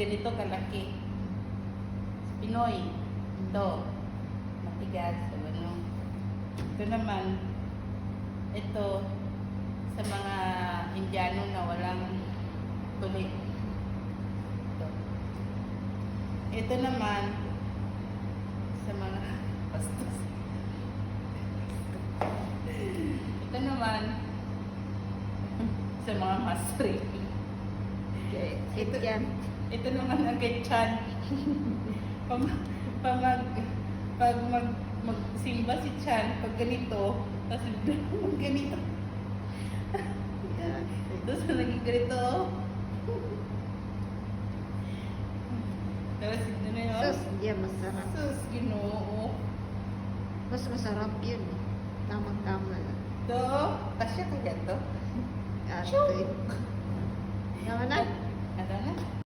ganito kalaki. Pinoy. Ito. Matigas. Ano. Ito naman, ito, sa mga Indiano na walang tuloy. Ito. Ito naman, sa mga bastos. Ito naman, sa mga masri. Ito, Ito yan. ito naman ang ketchan. pag, pag mag, pag mag, magsimba si Chan, pag ganito, tapos mag ganito. Yan. Tapos naging ganito. Tapos ito na yun. Sus, yan masarap. Sus, ginoo. Mas masarap yun. Tamang-tama lang. Ito, kasya kaya to? Ate.